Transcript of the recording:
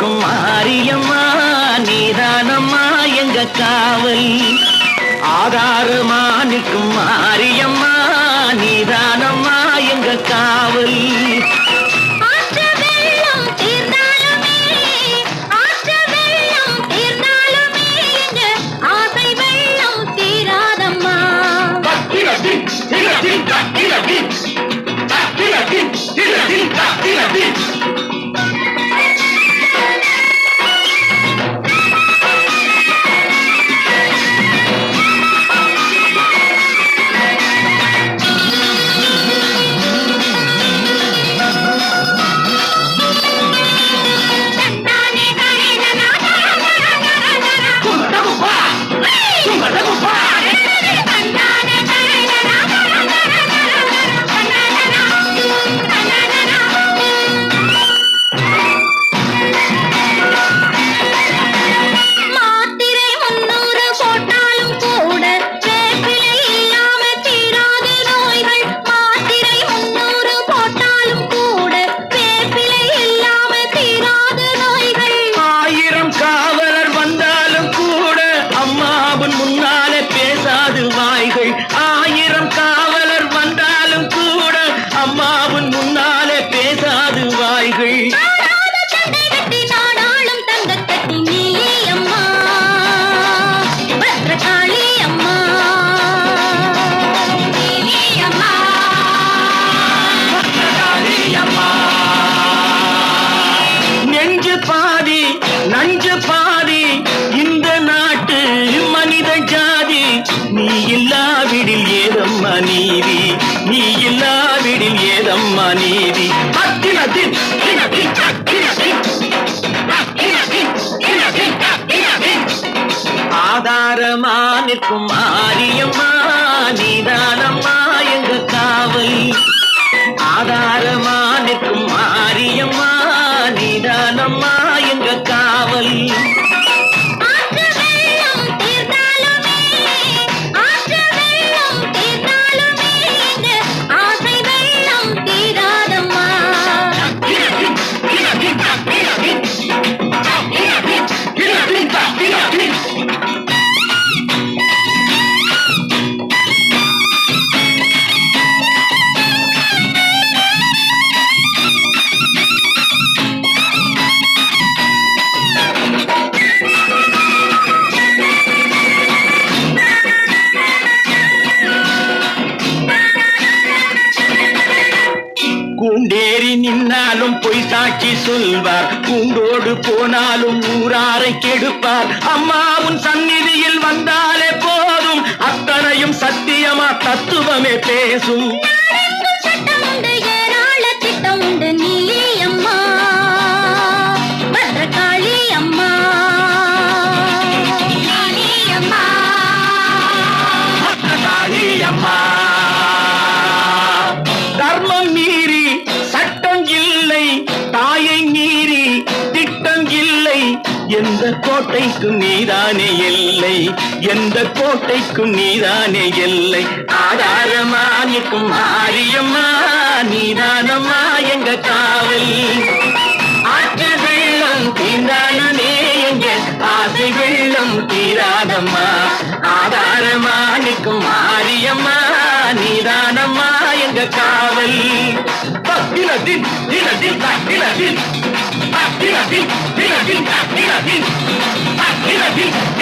காக்கும் மாரியம்மா நீதானம்மா எங்க காவல். ஆதாரமா நிற்கும் மாரியம்மா நீதானம்மா எங்க காவல். Beach! நிற்கும் நின்னாலும் பொய் சாட்சி சொல்வார். கூண்டோடு போனாலும் ஊராரை கெடுப்பார். அம்மாவும் சந்நிதியில் வந்தாலே போதும். அத்தனையும் சத்தியமா தத்துவமே பேசும். கோட்டைக்கும் நீதானே எல்லை. எந்த கோட்டைக்கும் நீதானே எல்லை. ஆதாரமா நிற்கும் மாரியம்மா நீதானம்மா எங்க காவல். ஆற்று வெள்ளம் தீர்ந்தானே எங்க ஆசை வெள்ளம் தீராதம்மா. ஆதாரமா நிற்கும் மாரியம்மா நீதானம்மா எங்க காவல். தினத்தின் தினத்தின் தினத்தின் தினத்தின் தினத்தின் தினத்தின் beat.